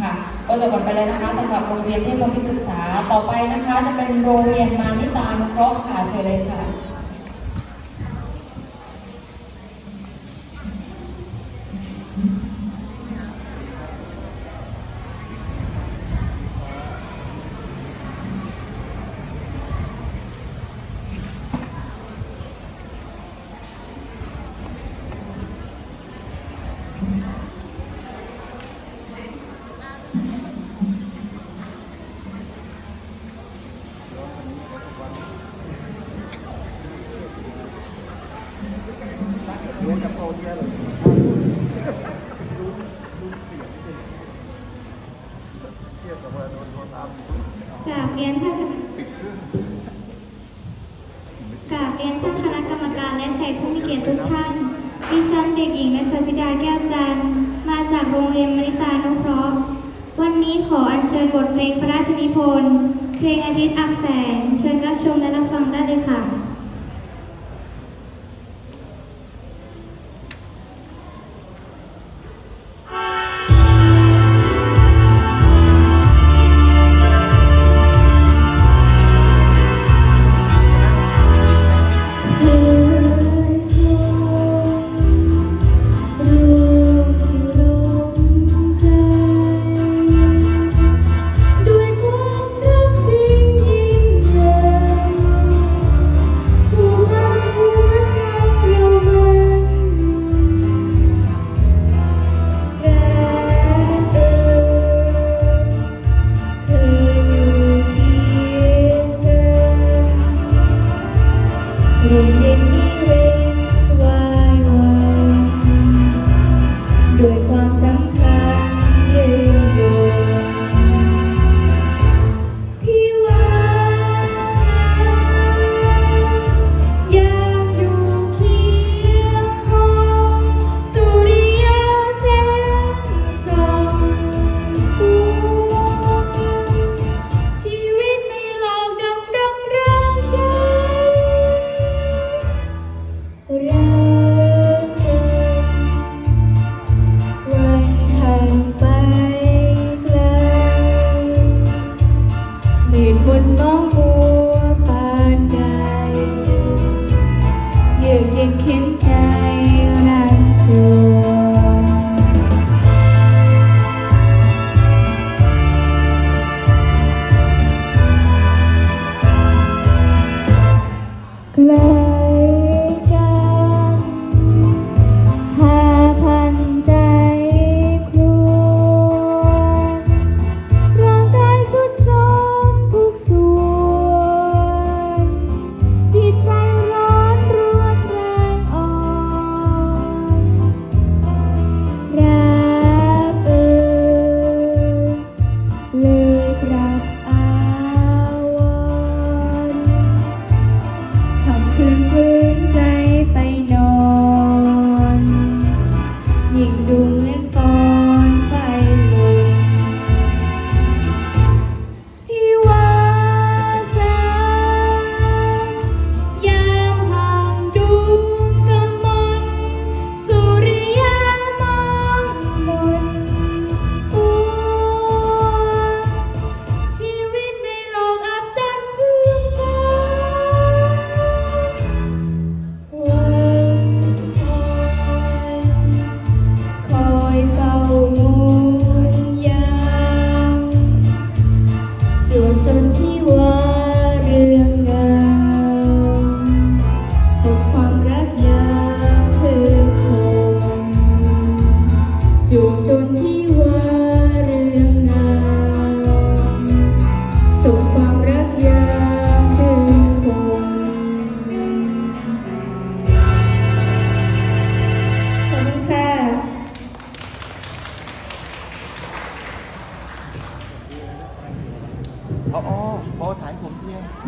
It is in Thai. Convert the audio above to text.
ค่ะก็จบกันไปแล้วนะคะสำหรับโรงเรียนเทพมิตรศึกษาต่อไปนะคะ จะเป็นโรงเรียนมานิตานุเคราะห์ค่ะเชิญเลยค่ะ เรียนกับโปรเทียเลยเทียบกับว่าโดนโดนตามกราบเรียนท่านคณะกราบเรียนท่านคณะกรรมการและแขกผู้มีเกียรติทุกท่าน ดิฉันเด็กหญิงนันทธิดาแก้วจันทร์มาจากโรงเรียนมณิตานุเคราะห์ วันนี้ขออัญเชิญบทเพลงพระราชนิพนธ์เพลงอาทิตย์อับแสง เชิญรับชมและรับฟังได้เลยค่ะ người nên yêu thank you.